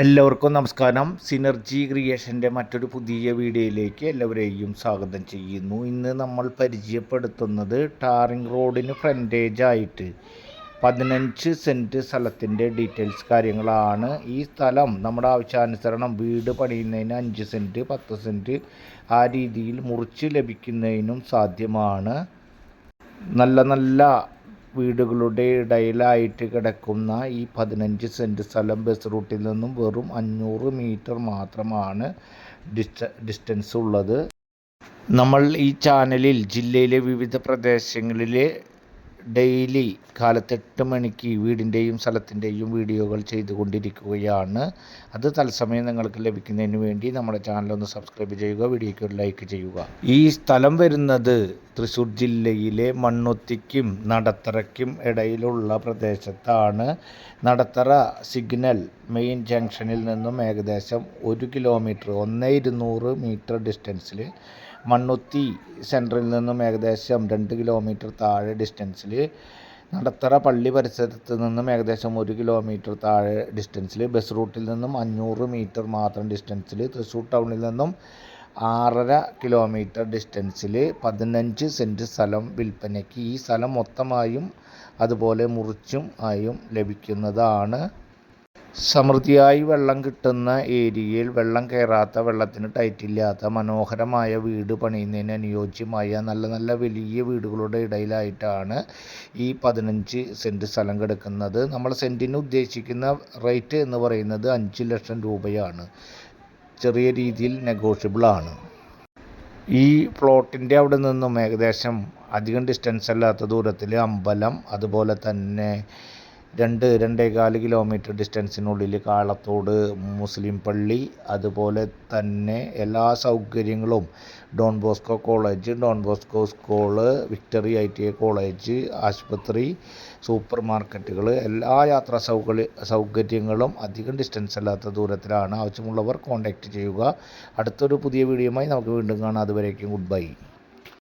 എല്ലാവർക്കും നമസ്കാരം. സിനർജി ക്രിയേഷന്റെ മറ്റൊരു പുതിയ വീഡിയോയിലേക്ക് എല്ലാവരെയും സ്വാഗതം ചെയ്യുന്നു. ഇന്ന് നമ്മൾ പരിചയപ്പെടുത്തുന്നത് ടാറിംഗ് റോഡിന് ഫ്രണ്ടേജ് ആയിട്ട് പതിനഞ്ച് സെന്റ് സ്ഥലത്തിന്റെ ഡീറ്റെയിൽസ് കാര്യങ്ങളാണ്. ഈ സ്ഥലം നമ്മുടെ ആവശ്യാനുസരണം വീട് പണിയുന്നതിന് അഞ്ച് സെന്റ് പത്ത് സെന്റ് ആ രീതിയിൽ മുറിച്ച് ലഭിക്കുന്നതിനും സാധ്യമാണ്. നല്ല നല്ല വീടുകളുടെ ഇടയിലായിട്ട് കിടക്കുന്ന ഈ പതിനഞ്ച് സെന്റ് സ്ഥലം ബസ് റൂട്ടിൽ നിന്നും വെറും അഞ്ഞൂറ് മീറ്റർ മാത്രമാണ് ഡിസ്റ്റ ഡിസ്റ്റൻസ് ഉള്ളത്. നമ്മൾ ഈ ചാനലിൽ ജില്ലയിലെ വിവിധ പ്രദേശങ്ങളിലെ ഡെയിലി കാലത്ത് എട്ട് മണിക്ക് വീടിന്റെയും സ്ഥലത്തിന്റെയും വീഡിയോകൾ ചെയ്തുകൊണ്ടിരിക്കുകയാണ്. അത് തത്സമയം നിങ്ങൾക്ക് ലഭിക്കുന്നതിന് വേണ്ടി നമ്മുടെ ചാനൽ ഒന്ന് സബ്സ്ക്രൈബ് ചെയ്യുക വീഡിയോയ്ക്ക് ഒരു ലൈക്ക് ചെയ്യുക. ഈ സ്ഥലം വരുന്നത് തൃശ്ശൂർ ജില്ലയിലെ മണ്ണൊത്തിക്കും നടത്തറയ്ക്കും ഇടയിലുള്ള പ്രദേശത്താണ്. നടത്തറ സിഗ്നൽ മെയിൻ ജംഗ്ഷനിൽ നിന്നും ഏകദേശം ഒരു കിലോമീറ്റർ ഒന്ന് ഇരുന്നൂറ് മീറ്റർ ഡിസ്റ്റൻസിൽ മണ്ണുത്തി സെന്ററിൽ നിന്നും ഏകദേശം രണ്ട് കിലോമീറ്റർ താഴെ ഡിസ്റ്റൻസിൽ നടത്തറ പള്ളി പരിസരത്ത് നിന്നും ഏകദേശം ഒരു കിലോമീറ്റർ താഴെ ഡിസ്റ്റൻസിൽ ബസ് റൂട്ടിൽ നിന്നും അഞ്ഞൂറ് മീറ്റർ മാത്രം ഡിസ്റ്റൻസിൽ തൃശ്ശൂർ ടൗണിൽ നിന്നും ആറര കിലോമീറ്റർ ഡിസ്റ്റൻസിൽ പതിനഞ്ച് സെന്റ് സ്ഥലം വിൽപ്പനയ്ക്ക് ഈ സ്ഥലം മൊത്തമായും അതുപോലെ മുറിച്ചും ആയും ലഭിക്കുന്നതാണ്. സമൃദ്ധിയായി വെള്ളം കിട്ടുന്ന ഏരിയയിൽ വെള്ളം കയറാത്ത വെള്ളത്തിന് ടൈറ്റില്ലാത്ത മനോഹരമായ വീട് പണിയുന്നതിന് അനുയോജ്യമായ നല്ല നല്ല വലിയ വീടുകളുടെ ഇടയിലായിട്ടാണ് ഈ പതിനഞ്ച് സെന്റ് സ്ഥലം കിടക്കുന്നത്. നമ്മൾ സെന്റിന് ഉദ്ദേശിക്കുന്ന റേറ്റ് എന്ന് പറയുന്നത് അഞ്ച് ലക്ഷം രൂപയാണ്. ചെറിയ രീതിയിൽ നെഗോഷ്യബിളാണ് ഈ പ്ലോട്ടിന്റെ അവിടെ നിന്നും ഏകദേശം അധികം ഡിസ്റ്റൻസ് അല്ലാത്ത ദൂരത്തിൽ അമ്പലം അതുപോലെ തന്നെ രണ്ട് രണ്ടേകാൽ കിലോമീറ്റർ ഡിസ്റ്റൻസിനുള്ളിൽ കാളത്തോട് മുസ്ലിം പള്ളി അതുപോലെ തന്നെ എല്ലാ സൗകര്യങ്ങളും. Don Bosco college Don Bosco school Victory I T I college ആശുപത്രി സൂപ്പർ മാർക്കറ്റുകൾ എല്ലാ യാത്രാ സൗകര്യ സൗകര്യങ്ങളും അധികം ഡിസ്റ്റൻസ് അല്ലാത്ത ദൂരത്തിലാണ്. ആവശ്യമുള്ളവർ കോൺടാക്റ്റ് ചെയ്യുക. അടുത്തൊരു പുതിയ വീഡിയോയുമായി നമുക്ക് വീണ്ടും കാണാം. അതുവരേക്കും ഗുഡ് ബൈ